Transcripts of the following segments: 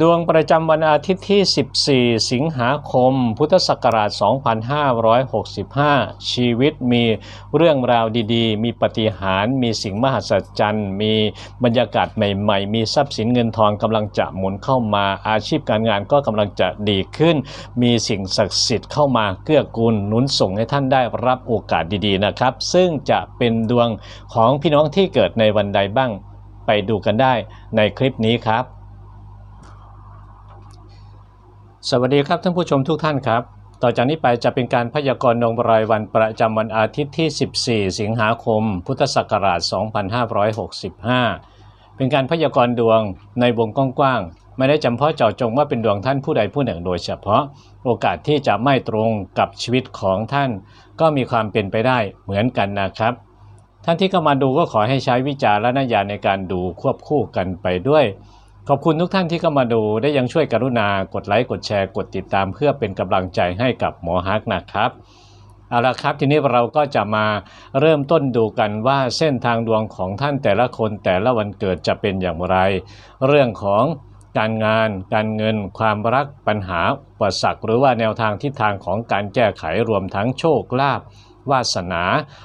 ดวงประจำวันอาทิตย์ที่ 14 สิงหาคม พุทธศักราช 2565 ชีวิตมีเรื่องราวดีๆ มีปฏิหาร มีสิ่งมหัศจรรย์ มีบรรยากาศใหม่ๆ มีทรัพย์สินเงินทองกำลังจะหมุนเข้ามา อาชีพการงานก็กำลังจะดีขึ้น มีสิ่งศักดิ์สิทธิ์เข้ามาเกื้อกูลหนุนส่งให้ท่านได้รับโอกาสดีๆ นะครับ ซึ่งจะเป็นดวงของพี่น้องที่เกิดในวันใดบ้าง ไปดูกันได้ในคลิปนี้ครับ สวัสดีครับท่านผู้ชมทุกท่านครับ ต่อจากนี้ไปจะเป็นการพยากรณ์ดวงรายวันประจำวันอาทิตย์ที่ 14 สิงหาคม พุทธศักราช 2565 เป็นการพยากรณ์ดวงในวงกว้างๆ ไม่ได้จำเพาะเจาะจงว่าเป็นดวงท่านผู้ใดผู้หนึ่งโดยเฉพาะ โอกาสที่จะไม่ตรงกับชีวิตของท่าน ก็มีความเป็นไปได้เหมือนกันนะครับ ท่านที่เข้ามาดูก็ขอให้ใช้วิจารณญาณในการดูควบคู่กันไปด้วย ขอบคุณทุกท่านที่เข้ามาดูได้ยังช่วยกรุณากดไลค์กดแชร์กดติดตามเพื่อเป็นกำลังใจให้กับหมอฮักนะครับเอาละครับทีนี้เราก็จะมาเริ่มต้นดูกันว่าเส้นทางดวงของท่านแต่ละคนแต่ละวันเกิดจะเป็นอย่างไร เรื่องของการงาน การเงิน ความรักปัญหาอุปสรรคหรือว่าแนวทางทิศทางของการแก้ไขรวมทั้งโชคลาภวาสนา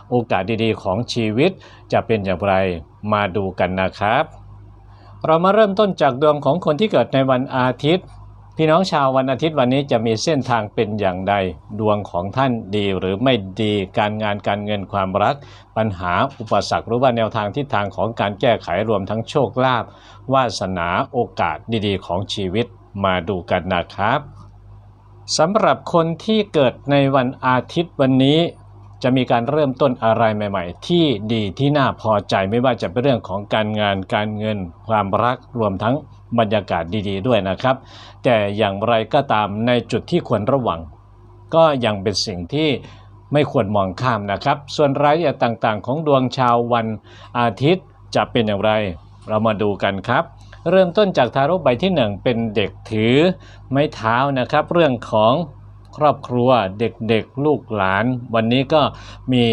โอกาสดีๆ ของชีวิตจะเป็นอย่างไรมาดูกันนะครับ เรามาเริ่มต้นจากดวงของคนที่เกิดในวันอาทิตย์ พี่น้องชาววันอาทิตย์วันนี้จะมีเส้นทางเป็นอย่างใด ดวงของท่านดีหรือไม่ดีการงานการเงินความรัก ปัญหาอุปสรรคหรือว่าแนวทางทิศทางของการแก้ไขรวมทั้งโชคลาภวาสนาโอกาสดีๆ ของชีวิตมาดูกันนะครับสำหรับคนที่เกิดในวันอาทิตย์วันนี้ จะมีการเริ่มต้นอะไรใหม่ ๆ ที่ดีที่น่าพอใจไม่ว่าจะเป็นเรื่องของการงานการเงิน ความรักรวมทั้งบรรยากาศดี ๆ ด้วยนะครับ แต่อย่างไรก็ตามในจุดที่ควรระวัง ก็ยังเป็นสิ่งที่ไม่ควรมองข้ามนะครับ ส่วนรายละเอียดต่างๆ ของดวงชาววันอาทิตย์จะเป็นอย่างไร เรามาดูกันครับ เริ่มต้นจากทารกใบที่หนึ่งเป็นเด็กถือไม้เท้านะครับ เรื่องของ ครอบครัวเด็กๆ ลูกหลาน วันนี้ก็มี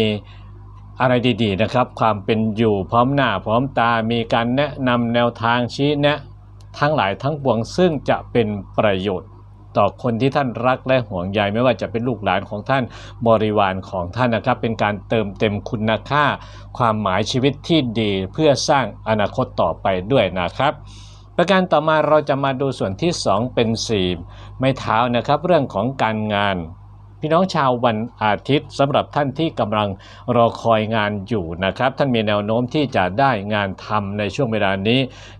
อะไรดีๆนะครับ ความเป็นอยู่พร้อมหน้าพร้อมตามีการแนะนำแนวทางชี้แนะทั้งหลายทั้งปวงซึ่งจะเป็นประโยชน์ต่อคนที่ท่านรักและห่วงใยไม่ว่าจะเป็นลูกหลานของท่านบริวารของท่านนะครับ เป็นการเติมเต็มคุณค่า ความหมายชีวิตที่ดีเพื่อสร้างอนาคตต่อไปด้วยนะครับ ประการต่อมาเราจะมาดูส่วนที่ 2 เป็น 4 ไม้เท้านะครับเรื่องของการงาน พี่น้องชาววันอาทิตย์สำหรับท่านที่กำลังรอคอยงานอยู่นะครับ ท่านมีแนวโน้มที่จะได้งานทำในช่วงเวลานี้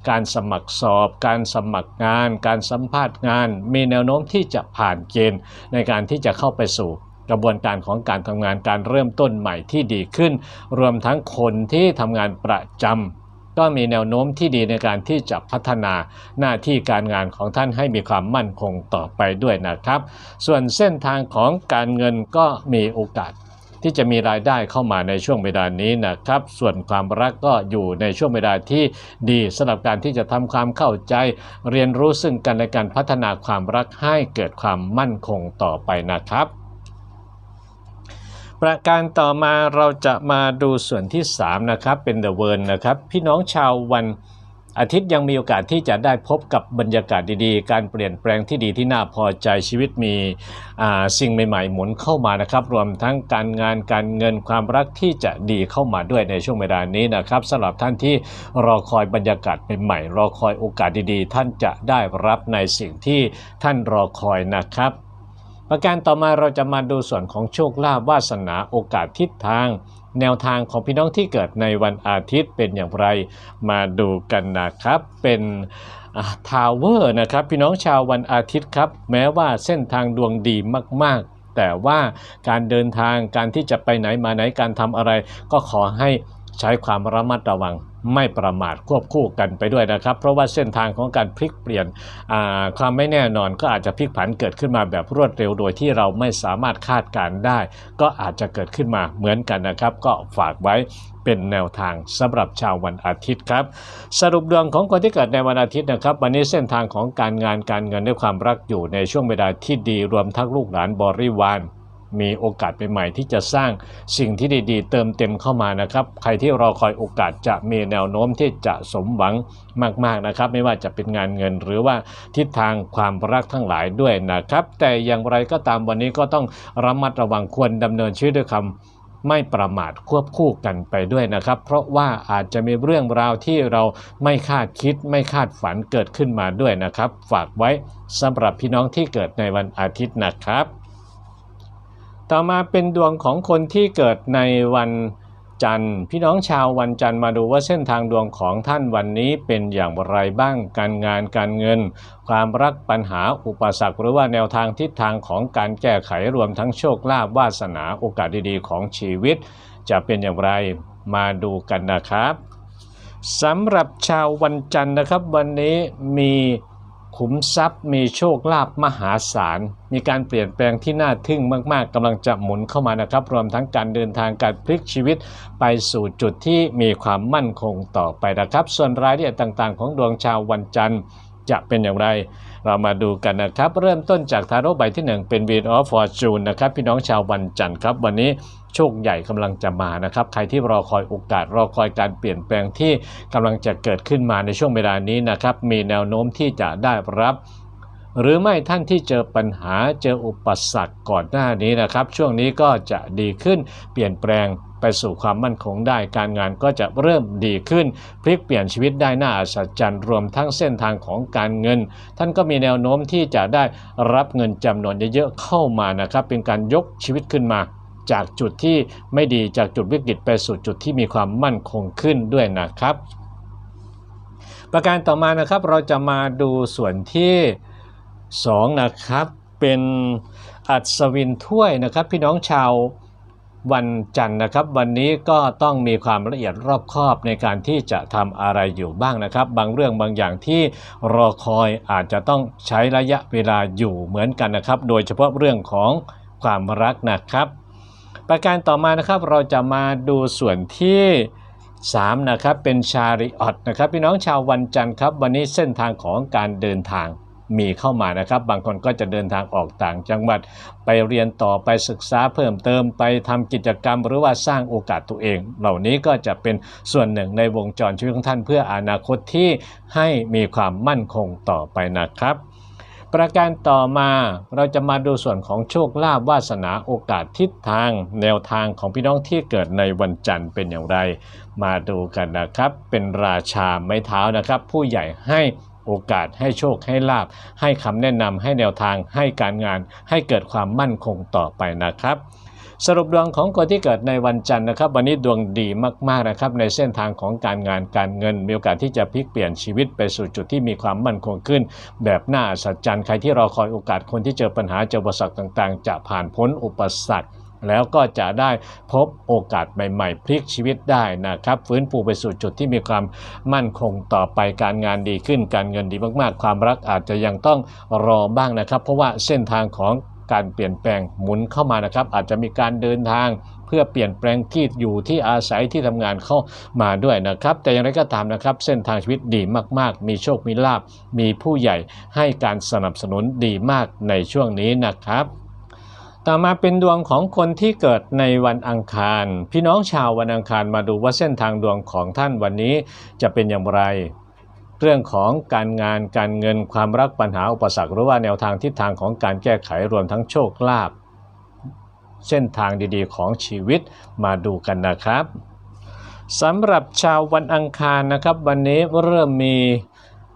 การสมัครสอบ การสมัครงาน การสัมภาษณ์งาน มีแนวโน้มที่จะผ่านเกณฑ์ในการที่จะเข้าไปสู่กระบวนการของการทำงานการเริ่มต้นใหม่ที่ดีขึ้น รวมทั้งคนที่ทำงานประจำ ก็มีแนวโน้มที่ดีในการที่จะพัฒนาหน้าที่การงานของท่านให้มีความมั่นคงต่อไปด้วยนะครับ ส่วนเส้นทางของการเงินก็มีโอกาสที่จะมีรายได้เข้ามาในช่วงเวลานี้นะครับ ส่วนความรักก็อยู่ในช่วงเวลาที่ดีสำหรับการที่จะทำความเข้าใจ เรียนรู้ซึ่งกันและการพัฒนาความรักให้เกิดความมั่นคงต่อไปนะครับ ประการต่อมาเราจะมาดูส่วนที่ 3 นะครับ เป็น The w o r l d นะครับ พี่น้องชาววันอาทิตย์ยังมีโอกาสที่จะได้พบกับบรรยากาศดีๆ การเปลี่ยนแปลงที่ดีที่น่าพอใจชีวิตมีสิ่งใหม่ๆ หมุนเข้ามานะครับ รวมทั้งการงานการเงินความรักที่จะดีเข้ามาด้วยในช่วงเวลานี้นะครับสำหรับท่านที่รอคอยบรรยากาศใหม่ๆรอคอยโอกาสดีๆ ท่านจะได้รับในสิ่งที่ท่านรอคอยนะครับ ประการต่อมาเราจะมาดูส่วนของโชคลาภวาสนาโอกาสทิศทาง แนวทางของพี่น้องที่เกิดในวันอาทิตย์เป็นอย่างไร มาดูกันนะครับเป็นทาวเวอร์นะครับพี่น้องชาววันอาทิตย์ครับ แม้ว่าเส้นทางดวงดีมาก ๆ แต่ว่าการเดินทางการที่จะไปไหนมาไหนการทำอะไร ก็ขอให้ ใช้ความระมัดระวังไม่ประมาทควบคู่กันไปด้วยนะครับ เพราะว่าเส้นทางของการพลิกเปลี่ยนความไม่แน่นอนก็อาจจะพลิกผันเกิดขึ้นมาแบบรวดเร็วโดยที่เราไม่สามารถคาดการได้ ก็อาจจะเกิดขึ้นมาเหมือนกันนะครับ ก็ฝากไว้เป็นแนวทางสำหรับชาววันอาทิตย์ครับ สรุปดวงของคนที่เกิดในวันอาทิตย์นะครับ วันนี้เส้นทางของการงานการเงินด้วยความรักอยู่ในช่วงเวลาที่ดีรวมทั้งลูกหลานบริวาร มีโอกาสใหม่ๆที่จะสร้างสิ่งที่ดีๆ เติมเต็มเข้ามานะครับ ใครที่รอคอยโอกาสจะมีแนวโน้มที่จะสมหวังมากๆนะครับ ไม่ว่าจะเป็นงานเงินหรือว่าทิศทางความรักทั้งหลายด้วยนะครับ แต่อย่างไรก็ตามวันนี้ก็ต้องระมัดระวังควรดำเนินชีวิตด้วยคำไม่ประมาทควบคู่กันไปด้วยนะครับ เพราะว่าอาจจะมีเรื่องราวที่เราไม่คาดคิดไม่คาดฝันเกิดขึ้นมาด้วยนะครับ ฝากไว้สำหรับพี่น้องที่เกิดในวันอาทิตย์นะครับ ต่อมาเป็นดวงของคนที่เกิดในวันจันทร์ พี่น้องชาววันจันทร์มาดูว่าเส้นทางดวงของท่านวันนี้เป็นอย่างไรบ้าง การงานการเงิน ความรักปัญหาอุปสรรค หรือว่าแนวทางทิศทางของการแก้ไขรวมทั้งโชคลาภวาสนาโอกาสดีๆ ของชีวิต จะเป็นอย่างไรมาดูกันนะครับสำหรับชาววันจันทร์นะครับ วันนี้มี ขุมทรัพย์มีโชคลาภมหาศาล มีการเปลี่ยนแปลงที่น่าทึ่งมาก ๆกำลังจะหมุนเข้ามานะครับ รวมทั้งการเดินทางการพลิกชีวิต ไปสู่จุดที่มีความมั่นคงต่อไปนะครับ ส่วนรายละเอียดต่างๆ ของดวงชาววันจันทร์ จะเป็นอย่างไร เรามาดูกันนะครับ เริ่มต้นจากทาโร่ใบที่ 1 เป็น Wheel of Fortune นะครับ พี่น้องชาววันจันทร์ครับ วันนี้โชคใหญ่กำลังจะมานะครับ ใครที่รอคอยโอกาสรอคอยการเปลี่ยนแปลงที่กำลังจะเกิดขึ้นมาในช่วงเวลานี้นะครับ มีแนวโน้มที่จะได้รับหรือไม่ท่านที่เจอปัญหาเจออุปสรรคก่อนหน้านี้นะครับ ช่วงนี้ก็จะดีขึ้นเปลี่ยนแปลง ไปสู่ความมั่นคงได้ การงานก็จะเริ่มดีขึ้น พลิกเปลี่ยนชีวิตได้น่าอัศจรรย์ รวมทั้งเส้นทางของการเงิน ท่านก็มีแนวโน้มที่จะได้รับเงินจำนวนเยอะๆเข้ามานะครับ เป็นการยกชีวิตขึ้นมาจากจุดที่ไม่ดีจากจุดวิกฤตไปสู่จุดที่มีความมั่นคงขึ้นด้วยนะครับ ประการต่อมานะครับเราจะมาดูส่วนที่2นะครับเป็นอัศวินถ้วยนะครับ พี่น้องชาว วันจันทร์นะครับ วันนี้ก็ต้องมีความละเอียดรอบคอบในการที่จะทำอะไรอยู่บ้างนะครับ บางเรื่องบางอย่างที่รอคอยอาจจะต้องใช้ระยะเวลาอยู่เหมือนกันนะครับ โดยเฉพาะเรื่องของความรักนะครับ ประการต่อมานะครับเราจะมาดูส่วนที่3นะครับเป็นชาริออตนะครับพี่น้องชาววันจันทร์ครับ วันนี้เส้นทางของการเดินทาง มีเข้ามานะครับ บางคนก็จะเดินทางออกต่างจังหวัด ไปเรียนต่อไปศึกษาเพิ่มเติมไปทำกิจกรรม หรือว่าสร้างโอกาสตัวเอง เหล่านี้ก็จะเป็นส่วนหนึ่งในวงจรชีวิตของท่านเพื่ออนาคตที่ให้มีความมั่นคงต่อไปนะครับประการต่อมาเราจะมาดูส่วนของโชคลาภวาสนาโอกาสทิศทาง แนวทางของพี่น้องที่เกิดในวันจันทร์เป็นอย่างไร มาดูกันนะครับ เป็นราชาไม้เท้านะครับ ผู้ใหญ่ให้ โอกาส ให้โชคให้ลาบ ให้คำแนะนำให้แนวทางให้การงาน ให้เกิดความมั่นคงต่อไปนะครับสรุปดวงของคนที่เกิดในวันจันทร์นะครับ วันนี้ดวงดีมากๆนะครับ ในเส้นทางของการงานการเงิน มีโอกาสที่จะพลิกเปลี่ยนชีวิตไปสู่จุดที่มีความมั่นคงขึ้น แบบน่าอัศจรรย์ใครที่รอคอยโอกาสคนที่เจอปัญหาเจออุปสรรคต่างๆ จะผ่านพ้นอุปสรรค แล้วก็จะได้พบโอกาสใหม่ๆ พลิกชีวิตได้นะครับ ฟื้นฟูไปสู่จุดที่มีความมั่นคงต่อไปการงานดีขึ้น การเงินดีมากๆ ความรักอาจจะยังต้องรอบ้างนะครับ เพราะว่าเส้นทางของการเปลี่ยนแปลงหมุนเข้ามานะครับ อาจจะมีการเดินทางเพื่อเปลี่ยนแปลงที่อยู่ที่อาศัยที่ทำงานเข้ามาด้วยนะครับ แต่อย่างไรก็ตามนะครับ เส้นทางชีวิตดีมากๆ มีโชคมีลาบมีผู้ใหญ่ให้การสนับสนุนดีมากในช่วงนี้นะครับ ต่อมาเป็นดวงของคนที่เกิดในวันอังคาร พี่น้องชาววันอังคารมาดูว่าเส้นทางดวงของท่านวันนี้จะเป็นอย่างไร เรื่องของการงานการเงินความรักปัญหาอุปสรรคหรือว่าแนวทางทิศทางของการแก้ไขรวมทั้งโชคลาภเส้นทางดีๆ ของชีวิตมาดูกันนะครับสำหรับชาววันอังคารนะครับ วันนี้เริ่มมี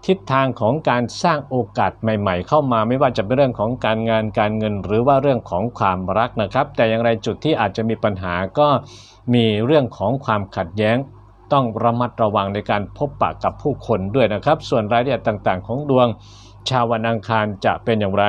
ทิศทางของการสร้างโอกาสใหม่ ๆ เข้ามาไม่ว่าจะเป็นเรื่องของการงานการเงิน หรือว่าเรื่องของความรักนะครับ แต่อย่างไรจุดที่อาจจะมีปัญหาก็มีเรื่องของความขัดแย้ง ต้องระมัดระวังในการพบปะกับผู้คนด้วยนะครับ ส่วนรายละเอียดต่างๆ ของดวงชาววันอังคารจะเป็นอย่างไร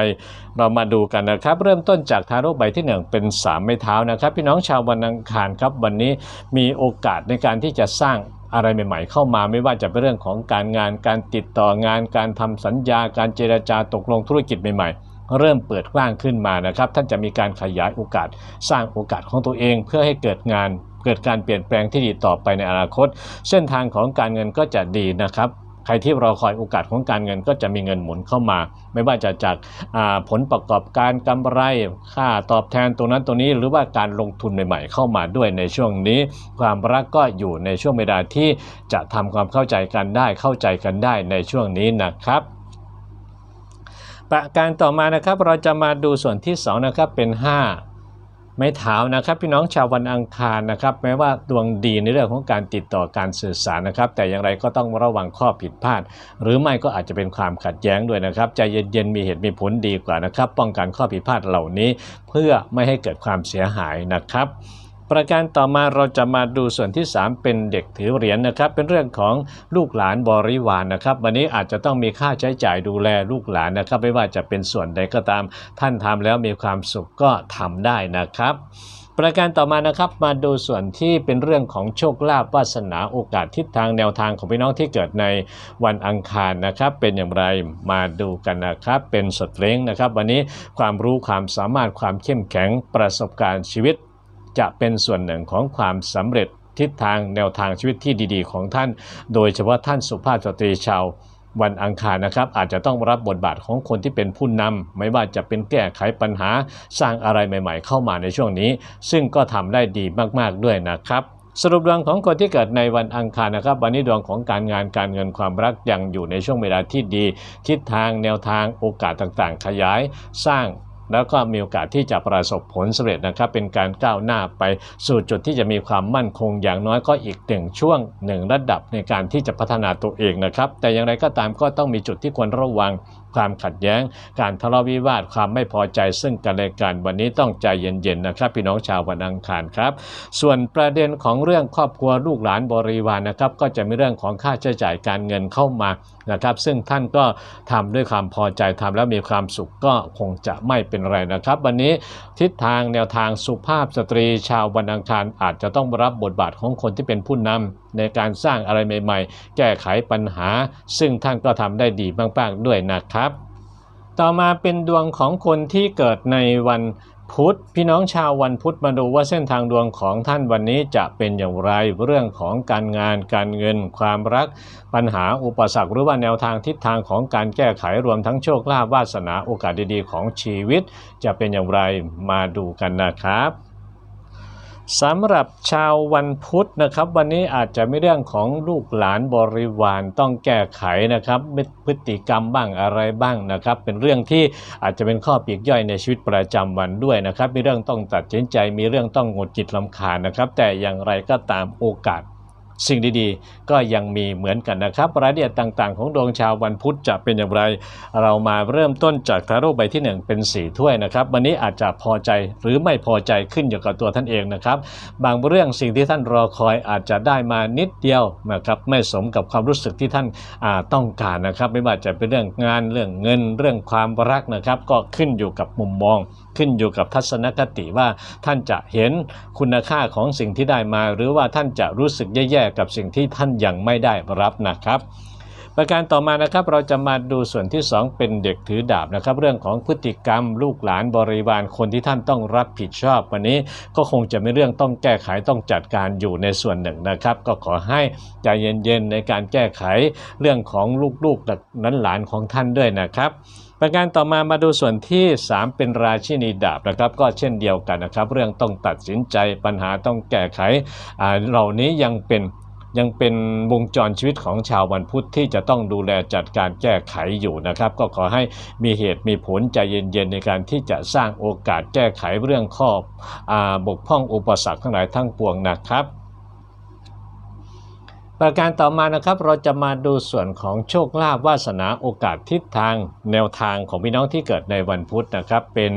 เรามาดูกันนะครับ เริ่มต้นจากทาโร่ใบที่ 1 เป็น 3 ไม้เท้านะครับ พี่น้องชาววันอังคารครับวันนี้มีโอกาสในการที่จะสร้าง อะไรใหม่ๆ เข้ามาไม่ว่าจะเป็นเรื่องของการงานการติดต่องานการทำสัญญา การเจรจาตกลงธุรกิจใหม่ๆ เริ่มเปิดกว้างขึ้นมานะครับ ท่านจะมีการขยายโอกาส สร้างโอกาสของตัวเอง เพื่อให้เกิดงาน เกิดการเปลี่ยนแปลงที่ดีต่อไปในอนาคต เส้นทางของการเงินก็จะดีนะครับ ใครที่รอคอยโอกาสของการเงินก็จะมีเงินหมุนเข้ามา ไม่ว่าจะจากาผลประกอบการกำไรค่าตอบแทนตรงนั้นตรงนี้หรือว่าการลงทุนใหม่ๆ เข้ามาด้วยในช่วงนี้ ความรักก็อยู่ในช่วงเวลาที่จะทำความเข้าใจกันได้เข้าใจกันได้ในช่วงนี้นะครับประการต่อมานะครับเราจะมาดูส่วนที่2นะครับเป็น 5 ไม้เท้านะครับ พี่น้องชาววันอังคารนะครับ แม้ว่าดวงดีในเรื่องของการติดต่อการสื่อสารนะครับ แต่อย่างไรก็ต้องระวังข้อผิดพลาด หรือไม่ก็อาจจะเป็นความขัดแย้งด้วยนะครับใจเย็นๆมีเหตุมีผลดีกว่านะครับ ป้องกันข้อผิดพลาดเหล่านี้ เพื่อไม่ให้เกิดความเสียหายนะครับ ประการต่อมาเราจะมาดูส่วนที่ 3 เป็นเด็กถือเหรียญนะครับ เป็นเรื่องของลูกหลานบริวารนนะครับ วันนี้อาจจะต้องมีค่าใช้จ่ายดูแลลูกหลานนะครับ ไม่ว่าจะเป็นส่วนใดก็ตาม ท่านทำแล้วมีความสุขก็ทำได้นะครับประการต่อมานะครับมาดูส่วนที่เป็นเรื่องของโชคลาภวาสนาโอกาสทิศทางแนวทางของพี่น้องที่เกิดในวันอังคารนะครับ เป็นอย่างไรมาดูกันนะครับ เป็นสดเล้งนะครับ วันนี้ความรู้ความสามารถความเข้มแข็งประสบการณ์ชีวิต จะเป็นส่วนหนึ่งของความสำเร็จทิศทางแนวทางชีวิตที่ดีๆ ของท่าน โดยเฉพาะท่านสุภาพสตรีชาววันอังคารนะครับอาจจะต้องรับบทบาทของคนที่เป็นผู้นำไม่ว่าจะเป็นแก้ไขปัญหาสร้างอะไรใหม่ ๆ เข้ามาในช่วงนี้ ซึ่งก็ทำได้ดีมากๆด้วยนะครับ สรุปดวงของคนที่เกิดในวันอังคารนะครับ วันนี้ดวงของการงานการเงินความรักยังอยู่ในช่วงเวลาที่ดี ทิศทางแนวทางโอกาสต่างๆ ขยาย สร้าง แล้วก็มีโอกาสที่จะประสบผลสำเร็จนะครับเป็นการก้าวหน้าไปสู่จุดที่จะมีความมั่นคงอย่างน้อยก็อีกหนึ่งช่วงหนึ่งระดับในการที่จะพัฒนาตัวเองนะครับแต่อย่างไรก็ตามก็ต้องมีจุดที่ควรระวัง ความขัดแย้ง การทะเลาะวิวาทความไม่พอใจซึ่งกันและกันวันนี้ต้องใจเย็นๆนะครับ พี่น้องชาววันอังคารครับ ส่วนประเด็นของเรื่องครอบครัวลูกหลานบริวารนะครับ ก็จะมีเรื่องของค่าใช้จ่ายการเงินเข้ามานะครับ ซึ่งท่านก็ทำด้วยความพอใจทำแล้วมีความสุขก็คงจะไม่เป็นไรนะครับ วันนี้ทิศทางแนวทางสุภาพสตรีชาววันอังคารอาจจะต้องรับบทบาทของคนที่เป็นผู้นำในการสร้างอะไรใหม่ ๆ แก้ไขปัญหา ซึ่งท่านก็ทำได้ดีมากๆด้วยนะครับ ต่อมาเป็นดวงของคนที่เกิดในวันพุธพี่น้องชาววันพุธมาดูว่าเส้นทางดวงของท่านวันนี้จะเป็นอย่างไรเรื่องของการงานการเงิน ความรัก ปัญหาอุปสรรคหรือว่าแนวทางทิศทางของการแก้ไขรวมทั้งโชคลาภวาสนาโอกาสดีๆ ของชีวิต จะเป็นอย่างไรมาดูกันนะครับ สำหรับชาววันพุธนะครับ วันนี้อาจจะไม่เรื่องของลูกหลานบริวารต้องแก้ไขนะครับพฤติกรรมบ้างอะไรบ้างนะครับ เป็นเรื่องที่อาจจะเป็นข้อปีกย่อยในชีวิตประจำวันด้วยนะครับ มีเรื่องต้องตัดสินใจมีเรื่องต้องหงุดหงิดลำคาญนะครับ แต่อย่างไรก็ตามโอกาส สิ่งดีๆ ก็ยังมีเหมือนกันนะครับ รายละเอียดต่างๆ ของดวงชาววันพุธจะเป็นอย่างไร เรามาเริ่มต้นจากทาโร่ใบที่ 1 เป็น 4 ถ้วยนะครับ วันนี้อาจจะพอใจหรือไม่พอใจขึ้นอยู่กับตัวท่านเองนะครับ บางเรื่องสิ่งที่ท่านรอคอยอาจจะได้มานิดเดียวนะครับไม่สมกับความรู้สึกที่ท่านาต้องการนะครับ ไม่ว่าจะเป็นเรื่องงานเรื่องเงินเรื่องความรักนะครับ ก็ขึ้นอยู่กับมุมมอง ขึ้นอยู่กับทัศนคติว่าท่านจะเห็นคุณค่าของสิ่งที่ได้มา หรือว่าท่านจะรู้สึกแย่ๆกับสิ่งที่ท่านยังไม่ได้รับนะครับ ประการต่อมานะครับเราจะมาดูส่วนที่ 2 เป็นเด็กถือดาบนะครับ เรื่องของพฤติกรรมลูกหลานบริวารคนที่ท่านต้องรับผิดชอบ วันนี้ก็คงจะมีเรื่องต้องแก้ไขต้องจัดการอยู่ในส่วนหนึ่งนะครับ ก็ขอให้ใจเย็นๆในการแก้ไขเรื่องของลูกๆนั้นหลานของท่านด้วยนะครับประการต่อมามาดูส่วนที่ 3 เป็นราชินีดาบนะครับ ก็เช่นเดียวกันนะครับ เรื่องต้องตัดสินใจปัญหาต้องแก้ไขอ่าเหล่านี้ยังเป็น ยังเป็นวงจรชีวิตของชาววันพุธที่จะต้องดูแลจัดการแก้ไขอยู่นะครับ ก็ขอให้มีเหตุมีผลใจเย็นๆในการที่จะสร้างโอกาสแก้ไขเรื่องข้ออบกพร่องอุปสรรคทั้งหลายทั้งปวงนะครับ ประการต่อมานะครับเราจะมาดูส่วนของโชคลาภวาสนาโอกาสทิศทางแนวทางของพี่น้องที่เกิดในวันพุธนะครับ เป็น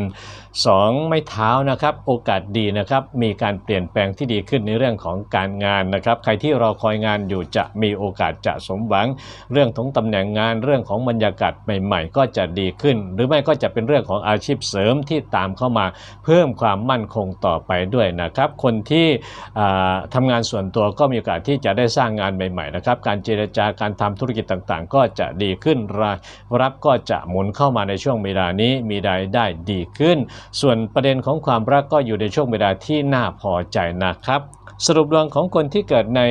2 ไม้เท้านะครับ โอกาสดีนะครับ มีการเปลี่ยนแปลงที่ดีขึ้นในเรื่องของการงานนะครับ ใครที่รอคอยงานอยู่จะมีโอกาสจะสมหวัง เรื่องของตำแหน่งงานเรื่องของบรรยากาศใหม่ ๆ ก็จะดีขึ้น หรือไม่ก็จะเป็นเรื่องของอาชีพเสริมที่ตามเข้ามา เพิ่มความมั่นคงต่อไปด้วยนะครับ คนที่อ่าทำงานส่วนตัวก็มีโอกาสที่จะได้สร้างงานารใหม่ๆนะครับการเจรจาการทำธุรกิจต่างๆ ก็จะดีขึ้นรายรับก็จะหมุนเข้ามาในช่วงเวลานี้มีรายได้ดีขึ้น ส่วนประเด็นของความรักก็อยู่ในช่วงเวลาที่น่าพอใจนะครับ สรุปดวงของคนที่เกิดใน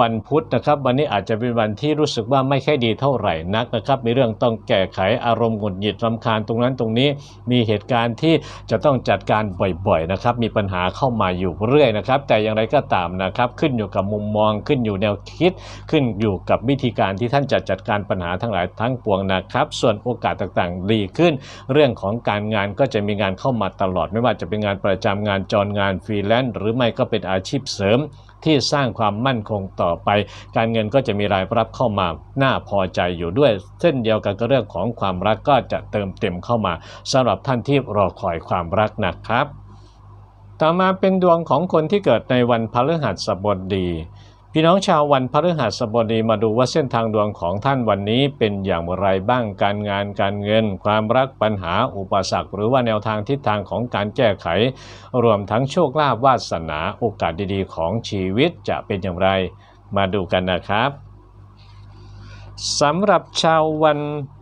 วันพุธนะครับ วันนี้อาจจะเป็นวันที่รู้สึกว่าไม่ค่อยดีเท่าไหร่นักนะครับ มีเรื่องต้องแก้ไขอารมณ์หงุดหงิดรำคาญตรงนั้นตรงนี้ มีเหตุการณ์ที่จะต้องจัดการบ่อยๆนะครับ มีปัญหาเข้ามาอยู่เรื่อยนะครับ แต่อย่างไรก็ตามนะครับ ขึ้นอยู่กับมุมมองขึ้นอยู่แนวคิด ขึ้นอยู่กับวิธีการที่ท่านจะจัดการปัญหาทั้งหลายทั้งปวงนะครับ ส่วนโอกาสต่างๆดีขึ้น เรื่องของการงานก็จะมีงานเข้ามาตลอด ไม่ว่าจะเป็นงานประจำงานจรงานฟรีแลนซ์หรือไม่ก็เป็นอาชีพเสริม ที่สร้างความมั่นคงต่อไป การเงินก็จะมีรายรับเข้ามาน่าพอใจอยู่ด้วย เช่นเดียวกันกับเรื่องของความรักก็จะเติมเต็มเข้ามาสำหรับท่านที่รอคอยความรักนะครับ ต่อมาเป็นดวงของคนที่เกิดในวันพฤหัสบดี พี่น้องชาววันพฤหัสบดีมาดูว่าเส้นทางดวงของท่านวันนี้เป็นอย่างไรบ้างการงานการเงิน ความรักปัญหาอุปสรรค หรือว่าแนวทางทิศทางของการแก้ไข รวมทั้งโชคลาภวาสนาโอกาสดีๆ ของชีวิตจะเป็นอย่างไร มาดูกันนะครับสำหรับชาววัน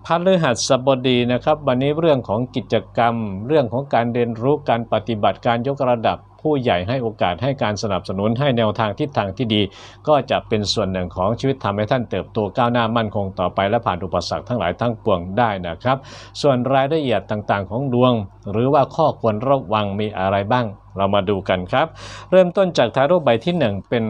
พฤหัสบดีนะครับ วันนี้เรื่องของกิจกรรม เรื่องของการเรียนรู้การปฏิบัติการยกระดับผู้ใหญ่ให้โอกาสให้การสนับสนุนให้แนวทางทิศทางที่ดี ก็จะเป็นส่วนหนึ่งของชีวิตทำให้ท่านเติบโตก้าวหน้ามั่นคงต่อไปและผ่านอุปสรรคทั้งหลายทั้งปวงได้นะครับ ส่วนรายละเอียดต่างๆ ของดวง หรือว่าข้อควรระวังมีอะไรบ้างเรามาดูกันครับ เริ่มต้นจากทารุใบที่ 1 เป็น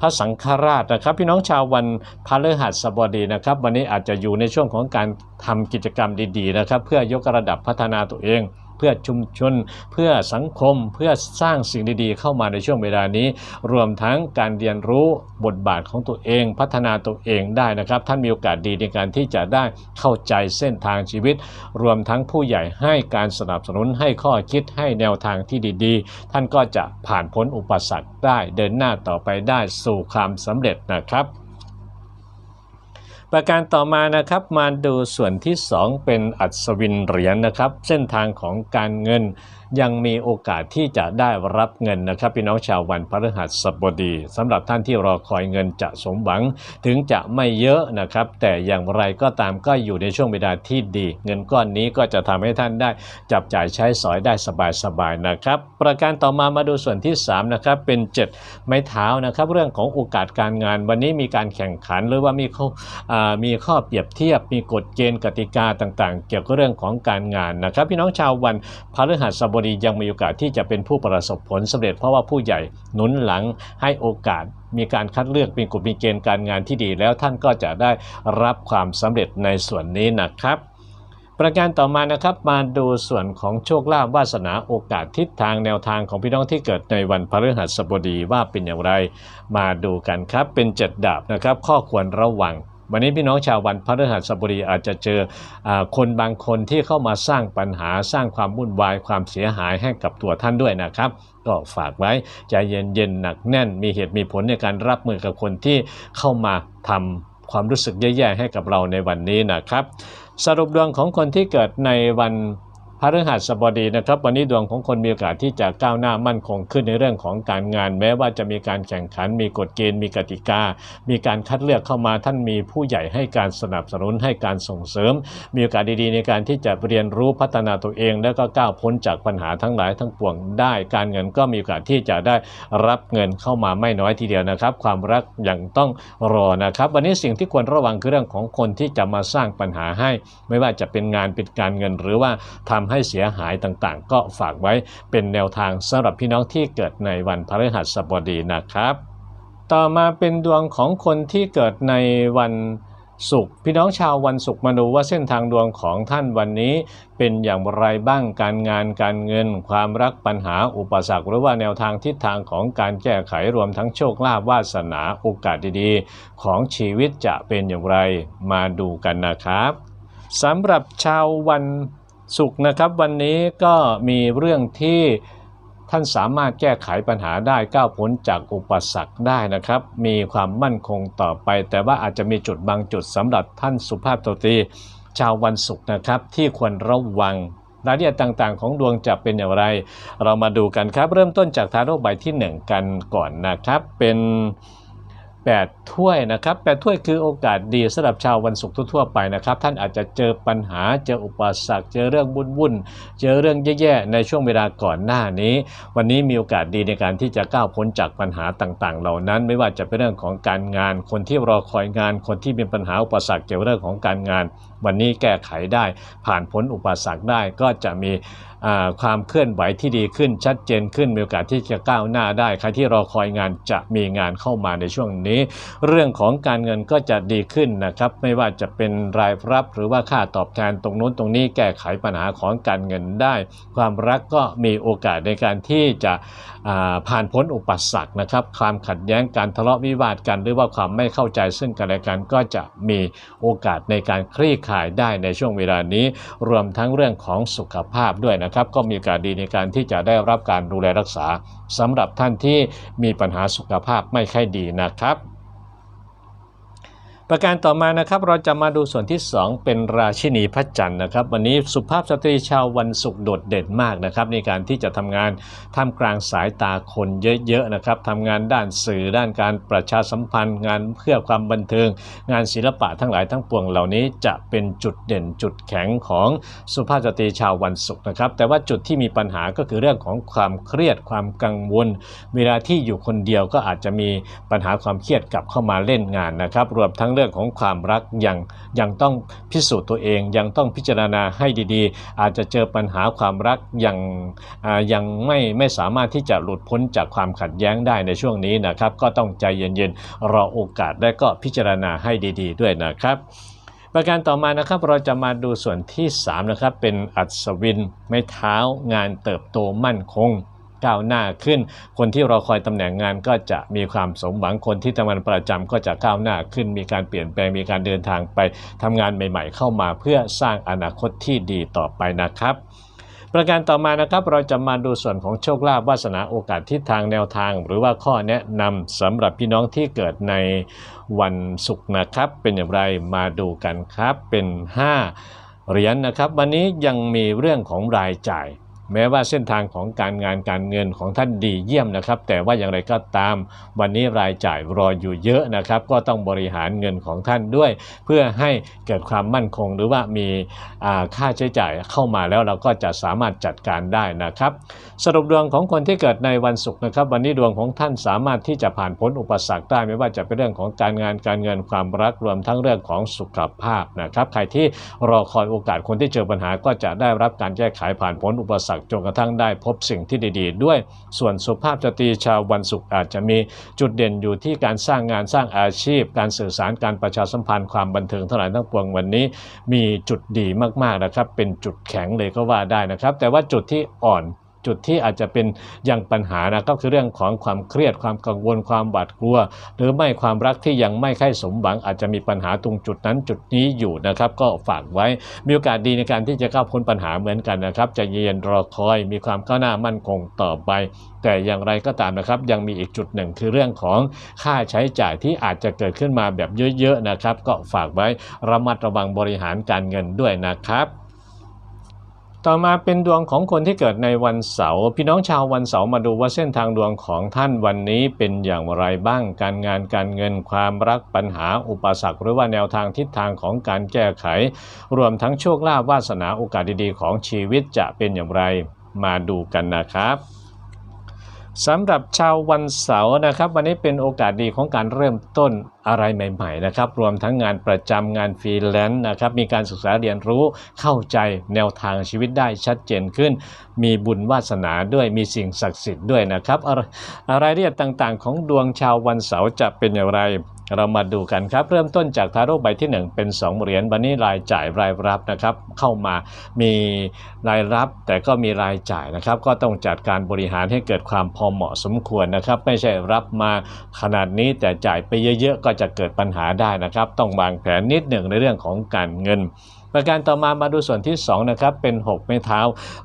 พระสังฆราชนะครับ พี่น้องชาววันพฤหัสบดีนะครับ วันนี้อาจจะอยู่ในช่วงของการทำกิจกรรมดีๆนะครับ เพื่อยกระดับพัฒนาตัวเอง พื่อชุมชน เพื่อสังคม เพื่อสร้างสิ่งดีๆ เข้ามาในช่วงเวลานี้ รวมทั้งการเรียนรู้บทบาทของตัวเอง พัฒนาตัวเองได้นะครับ ท่านมีโอกาสดีในการที่จะได้เข้าใจเส้นทางชีวิต รวมทั้งผู้ใหญ่ให้การสนับสนุนให้ข้อคิดให้แนวทางที่ดีๆ ท่านก็จะผ่านพ้นอุปสรรคได้เดินหน้าต่อไปได้สู่ความสำเร็จนะครับ ประการต่อมานะครับมาดูส่วนที่ 2 เป็นอัศวินเหรียญนะครับ เส้นทางของการเงิน ยังมีโอกาสที่จะได้รับเงินนะครับ พี่น้องชาววันพฤหัสบดีสำหรับท่านที่รอคอยเงินจะสมหวัง ถึงจะไม่เยอะนะครับ แต่อย่างไรก็ตามก็อยู่ในช่วงเวลาที่ดี เงินก้อนนี้ก็จะทำให้ท่านได้จับจ่ายใช้สอยได้สบายๆนะครับ ประการต่อมามาดูส่วนที่3นะครับเป็น 7 ไม้เท้านะครับ เรื่องของโอกาสการงานวันนี้มีการแข่งขันหรือว่ามีข้อมีข้อเปรียบเทียบ มีกฎเกณฑ์กติกาต่างๆ เกี่ยวกับเรื่องของการงานนะครับ พี่น้องชาววันพฤหัสบดียังมีโอกาสที่จะเป็นผู้ประสบผลสำเร็จเพราะว่าผู้ใหญ่หนุนหลังให้โอกาสมีการคัดเลือกมีกฎมีเกณฑ์การงานที่ดี แล้วท่านก็จะได้รับความสำเร็จในส่วนนี้นะครับประการต่อมานะครับมาดูส่วนของโชคลาภวาสนาโอกาสทิศทางแนวทางของพี่น้องที่เกิดในวันพฤหัสบดีว่าเป็นอย่างไร มาดูกันครับเป็นเจ็ดดาบนะครับ ข้อควรระวัง วันนี้พี่น้องชาววันพฤหัสบดีอาจจะเจออคนบางคนที่เข้ามาสร้างปัญหาสร้างความวุ่นวายความเสียหายให้กับตัวท่านด้วยนะครับ ก็ฝากไว้ใจเย็นๆหนักแน่น มีเหตุมีผลในการรับมือกับคนที่เข้ามาทำความรู้สึกแย่ๆให้กับเราในวันนี้นะครับ สรุปดวงของคนที่เกิดในวัน พฤหัสบดีนะครับ วันนี้ดวงของคนมีโอกาสที่จะก้าวหน้ามั่นคงขึ้นในเรื่องของการงาน แม้ว่าจะมีการแข่งขัน มีกฎเกณฑ์มีกติกา มีการคัดเลือกเข้ามาท่านมีผู้ใหญ่ให้การสนับสนุนให้การส่งเสริม มีโอกาสดีๆ ในการที่จะเรียนรู้พัฒนาตัวเอง แล้วก็ก้าวพ้นจากปัญหาทั้งหลายทั้งปวงได้ การเงินก็มีโอกาสที่จะได้รับเงินเข้ามาไม่น้อยทีเดียวนะครับ ความรักยังต้องรอนะครับ วันนี้สิ่งที่ควรระวังคือเรื่องของคนที่จะมาสร้างปัญหาให้ ไม่ว่าจะเป็นงานเป็นการเงินหรือว่าทำให้เสียหายต่างๆ ก็ฝากไว้เป็นแนวทางสำหรับพี่น้องที่เกิดในวันพฤหัสบดีนะครับ ต่อมาเป็นดวงของคนที่เกิดในวันศุกร์พี่น้องชาววันศุกร์มาดูว่าเส้นทางดวงของท่านวันนี้ เป็นอย่างไรบ้างการงานการเงิน ความรักปัญหาอุปสรรคหรือว่าแนวทางทิศทางของการแก้ไขรวมทั้งโชคลาภวาสนาโอกาสดีๆ ของชีวิตจะเป็นอย่างไรมาดูกันนะครับสำหรับชาววัน ศุกนะครับวันนี้ก็มีเรื่องที่ท่านสามารถแก้ไขปัญหาได้ก้าวพ้นจากอุปสรรคได้นะครับ มีความมั่นคงต่อไป แต่ว่าอาจจะมีจุดบางจุดสำหรับท่านสุภาพสตรีชาววันศุกร์นะครับ ที่ควรระวังรายละเอียดต่างๆ ของดวงจะเป็นอย่างไร เรามาดูกันครับ เริ่มต้นจากทาโร่ใบที่ 1 กันก่อนนะครับ เป็น 8 ถ้วยนะครับ 8 ถ้วยคือโอกาสดีสำหรับชาววันศุกร์ทั่วไปนะครับ ท่านอาจจะเจอปัญหาเจออุปสรรค เจอเรื่องวุ่นๆเจอเรื่องแย่ๆในช่วงเวลาก่อนหน้านี้ วันนี้มีโอกาสดีในการที่จะก้าวพ้นจากปัญหาต่างๆ เหล่านั้น ไม่ว่าจะเป็นเรื่องของการงาน คนที่รอคอยงาน คนที่มีปัญหาอุปสรรคเกี่ยวกับเรื่องของการงาน วันนี้แก้ไขได้ผ่านพ้นอุปสรรคได้ก็จะมีความเคลื่อนไหวที่ดีขึ้นชัดเจนขึ้นมีโอกาสที่จะก้าวหน้าได้ ใครที่รอคอยงานจะมีงานเข้ามาในช่วงนี้ เรื่องของการเงินก็จะดีขึ้นนะครับ ไม่ว่าจะเป็นรายรับหรือว่าค่าตอบแทนตรงนู้นตรงนี้แก้ไขปัญหาของการเงินได้ ความรักก็มีโอกาสในการที่จะผ่านพ้นอุปสรรคนะครับความขัดแย้งการทะเลาะวิวาทกัน หรือว่าความไม่เข้าใจซึ่งกันและกันก็จะมีโอกาสในการคลี่คายได้ในช่วงเวลานี้ รวมทั้งเรื่องของสุขภาพด้วยนะครับ ก็มีโอกาสดีในการที่จะได้รับการดูแลรักษาสำหรับท่านที่มีปัญหาสุขภาพไม่ค่อยดีนะครับ ประการต่อมานะครับเราจะมาดูส่วนที่ 2 เป็นราชินีพระจันทร์นะครับ วันนี้สุภาพสตรีชาววันศุกร์โดดเด่นมากนะครับ ในการที่จะทำงานท่ามกลางสายตาคนเยอะๆนะครับทำงานด้านสื่อด้านการประชาสัมพันธ์ งานเพื่อความบันเทิง งานศิลปะทั้งหลายทั้งปวงเหล่านี้จะเป็นจุดเด่นจุดแข็งของสุภาพสตรีชาววันศุกร์นะครับ แต่ว่าจุดที่มีปัญหาก็คือเรื่องของความเครียดความกังวล เวลาที่อยู่คนเดียวก็อาจจะมีปัญหาความเครียดกลับเข้ามาเล่นงานนะครับ รวมทั้งเรื่องรื่องของความรักยังยังต้องพิสูจน์ตัวเอง ยังต้องพิจารณาให้ดีๆ อาจจะเจอปัญหาความรักยังยังไม่ไม่สามารถที่จะหลุดพ้นจากความขัดแย้งได้ในช่วงนี้นะครับ ก็ต้องใจเย็นๆรอโอกาสและก็พิจารณาให้ดี ๆ ด้วยนะครับประการต่อมานะครับเราจะมาดูส่วนที่3นะครับเป็นอัศวิน ไม้เท้างานเติบโตมั่นคง ก้าวหน้าขึ้น คนที่รอคอยตำแหน่งงานก็จะมีความสมหวังคนที่ทำงานประจำก็จะก้าวหน้าขึ้น มีการเปลี่ยนแปลงมีการเดินทางไปทำงานใหม่ ๆ เข้ามาเพื่อสร้างอนาคตที่ดีต่อไปนะครับประการต่อมานะครับเราจะมาดูส่วนของโชคลาภวาสนาโอกาสทิศทางแนวทาง หรือว่าข้อแนะนำสำหรับพี่น้องที่เกิดในวันศุกร์นะครับ เป็นอย่างไรมาดูกันครับเป็น 5 เหรียญนนะครับ วันนี้ยังมีเรื่องของรายจ่าย แม้ว่าเส้นทางของการงานการเงินของท่านดีเยี่ยมนะครับ แต่ว่าอย่างไรก็ตาม วันนี้รายจ่ายรออยู่เยอะนะครับ ก็ต้องบริหารเงินของท่านด้วย เพื่อให้เกิดความมั่นคงหรือว่ามีค่าใช้จ่ายเข้ามาแล้วเราก็จะสามารถจัดการได้นะครับ สรุปดวงของคนที่เกิดในวันศุกร์นะครับ วันนี้ดวงของท่านสามารถที่จะผ่านพ้นอุปสรรคได้ไม่ว่าจะเป็นเรื่องของการงานการเงินความรักรวมทั้งเรื่องของสุขภาพนะครับ ใครที่รอคอยโอกาสคนที่เจอปัญหาก็จะได้รับการแก้ไขผ่านพ้นอุปสรรคจนกระทั่งได้พบสิ่งที่ดี ๆ ด้วย ส่วนสุภาพสตรีชาววันศุกร์อาจจะมีจุดเด่นอยู่ที่การสร้างงานสร้างอาชีพ การสื่อสารการประชาสัมพันธ์ความบันเทิงเท่าไหร่ทั้งปวงวันนี้ มีจุดดีมากๆนะครับ เป็นจุดแข็งเลยก็ว่าได้นะครับ แต่ว่าจุดที่อ่อน จุดที่อาจจะเป็นยังปัญหานะก็คือเรื่องของความเครียดความกังวลความบาดกลัว หรือไม่ความรักที่ยังไม่ค่อยสมหวัง อาจจะมีปัญหาตรงจุดนั้นจุดนี้อยู่นะครับ ก็ฝากไว้มีโอกาสดีในการที่จะก้าวพ้นปัญหาเหมือนกันนะครับจะเย็นรอคอยมีความก้าวหน้ามั่นคงต่อไป แต่อย่างไรก็ตามนะครับ ยังมีอีกจุดหนึ่งคือเรื่องของค่าใช้จ่ายที่อาจจะเกิดขึ้นมาแบบเยอะๆนะครับ ก็ฝากไว้ระมัดระวังบริหารการเงินด้วยนะครับ ต่อมาเป็นดวงของคนที่เกิดในวันเสาร์พี่น้องชาววันเสาร์มาดูว่าเส้นทางดวงของท่านวันนี้เป็นอย่างไรบ้าง การงานการเงินความรักปัญหาอุปสรรคหรือว่าแนวทางทิศทางของการแก้ไข รวมทั้งโชคลาภวาสนาโอกาสดีๆ ของชีวิตจะเป็นอย่างไร มาดูกันนะครับ สำหรับชาววันเสาร์นะครับ วันนี้เป็นโอกาสดีของการเริ่มต้นอะไรใหม่ ๆ นะครับ รวมทั้งงานประจำงานฟรีแลนซ์นะครับ มีการศึกษาเรียนรู้เข้าใจแนวทางชีวิตได้ชัดเจนขึ้น มีบุญวาสนาด้วยมีสิ่งศักดิ์สิทธิ์ด้วยนะครับ อะไรเรียกต่างๆ ของดวงชาววันเสาร์จะเป็นอย่างไร เรามาดูกันครับ เริ่มต้นจากทาโร่ใบที่ 1 เป็น 2 เหรียญวันนี้รายจ่ายรายรับนะครับเข้ามามีรายรับแต่ก็มีรายจ่ายนะครับ ก็ต้องจัดการบริหารให้เกิดความพอเหมาะสมควรนะครับ ไม่ใช่รับมาขนาดนี้แต่จ่ายไปเยอะๆ ก็จะเกิดปัญหาได้นะครับ ต้องวางแผนนิดหนึ่งในเรื่องของการเงิน ประการต่อมามาดูส่วนที่2นะครับเป็น 6 ไม้เท้า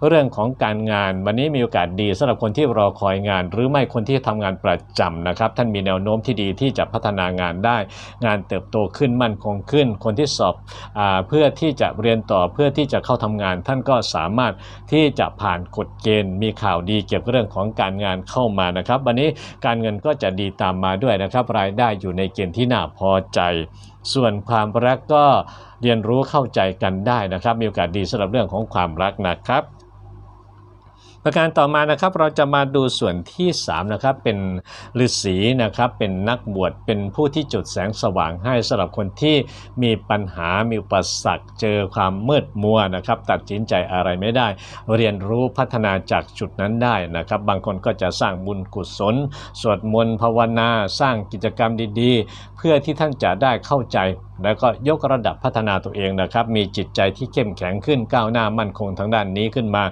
เรื่องของการงาน วันนี้มีโอกาสดีสำหรับคนที่รอคอยงาน หรือไม่คนที่ทำงานประจำนะครับ ท่านมีแนวโน้มที่ดีที่จะพัฒนางานได้ งานเติบโตขึ้นมั่นคงขึ้น คนที่สอบอเพื่อที่จะเรียนต่อเพื่อที่จะเข้าทำงาน ท่านก็สามารถที่จะผ่านกฎเกณฑ์ มีข่าวดีเกี่ยวกับเรื่องของการงานเข้ามานะครับ วันนี้การเงินก็จะดีตามมาด้วยนะครับ รายได้อยู่ในเกณฑ์ที่น่าพอใจ ส่วนความรักก็เรียนรู้เข้าใจกันได้นะครับ มีโอกาสดีสำหรับเรื่องของความรักนะครับ ประการต่อมานะครับเราจะมาดูส่วนที่3นะครับเป็นฤาษีนะครับเป็นนักบวชเป็นผู้ที่จุดแสงสว่างให้สำหรับคนที่มีปัญหามีอุปสรรคเจอความมืดมัวนะครับตัดสินใจอะไรไม่ได้ เรียนรู้พัฒนาจากจุดนั้นได้นะครับ บางคนก็จะสร้างบุญกุศล สวดมนต์ภาวนาสร้างกิจกรรมดีๆ เพื่อที่ท่านจะได้เข้าใจ แล้วก็ยกระดับพัฒนาตัวเองนะครับ มีจิตใจที่เข้มแข็งขึ้นก้าวหน้ามั่นคงทางด้านนี้ขึ้นมา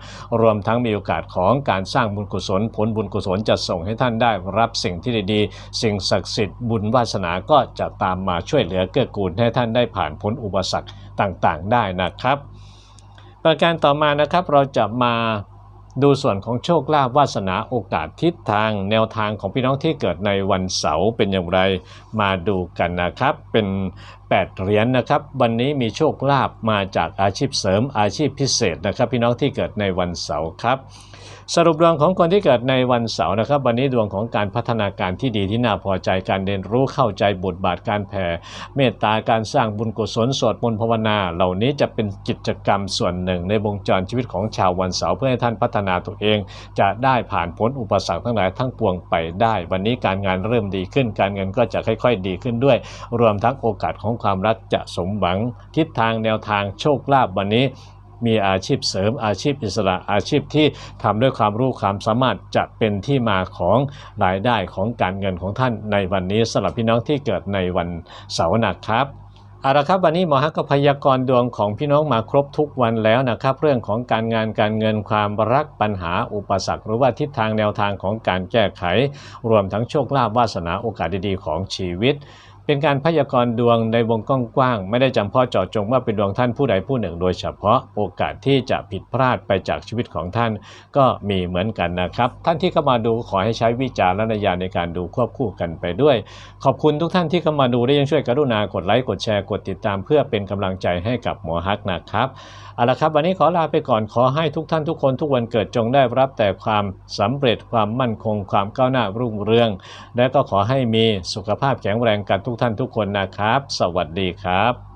รวมทั้งมีโอกาสของการสร้างบุญกุศล ผลบุญกุศลจะส่งให้ท่านได้รับสิ่งที่ดีๆ สิ่งศักดิ์สิทธิ์บุญวาสนาก็จะตามมาช่วยเหลือเกื้อกูลให้ท่านได้ผ่านพ้นอุปสรรคต่างๆ ได้นะครับ ประการต่อมานะครับเราจะมา ดูส่วนของโชคลาภวาสนาโอกาสทิศทางแนวทางของพี่น้องที่เกิดในวันเสาร์เป็นอย่างไร มาดูกันนะครับ เป็น8เหรียญนะครับ วันนี้มีโชคลาภมาจากอาชีพเสริมอาชีพพิเศษนะครับ พี่น้องที่เกิดในวันเสาร์ครับ สรุปดวงของคนที่เกิดในวันเสาร์นะครับ วันนี้ดวงของการพัฒนาการที่ดีที่น่าพอใจการเรียนรู้เข้าใจบทบาทการแผ่เมตตาการสร้างบุญกุศลสวดมนต์ภาวนา เหล่านี้จะเป็นกิจกรรมส่วนหนึ่ง ในวงจรชีวิตของชาววันเสาร์เพื่อให้ท่านพัฒนาตัวเอง จะได้ผ่านพ้นอุปสรรคทั้งหลายทั้งปวงไปได้ วันนี้การงานเริ่มดีขึ้น การเงินก็จะค่อย ๆ ดีขึ้นด้วย รวมทั้งโอกาสของความรักจะสมหวังทิศทางแนวทางโชคลาภวันนี้ มีอาชีพเสริมอาชีพอิสระอาชีพที่ทำด้วยความรู้ความสามารถจะเป็นที่มาของรายได้ของการเงินของท่านในวันนี้สำหรับพี่น้องที่เกิดในวันเสาร์นะครับเอาละครับวันนี้หมอฮักก็พยากรณ์ดวงของพี่น้องมาครบทุกวันแล้วนะครับ เรื่องของการงานการเงินความรักปัญหาอุปสรรค หรือว่าทิศทางแนวทางของการแก้ไข รวมทั้งโชคลาภวาสนาโอกาสดีๆของชีวิต เป็นการพยากรณ์ดวงในวงกว้างๆไม่ได้จำเพาะเจาะจงว่าเป็นดวงท่านผู้ใดผู้หนึ่ง โดยเฉพาะโอกาสที่จะผิดพลาดไปจากชีวิตของท่าน ก็มีเหมือนกันนะครับ ท่านที่เข้ามาดูขอให้ใช้วิจารณญาณในการดูควบคู่กันไปด้วย ขอบคุณทุกท่านที่เข้ามาดูและยังช่วยกรุณากดไลค์กดแชร์กดติดตาม เพื่อเป็นกำลังใจให้กับหมอฮักนะครับเอาละครับ วันนี้ขอลาไปก่อนขอให้ทุกท่านทุกคนทุกวันเกิดจงได้รับแต่ความสำเร็จความมั่นคงความก้าวหน้ารุ่งเรือง และก็ขอให้มีสุขภาพแข็งแรงกันทุกกท่านทุกคนนะครับ สวัสดีครับ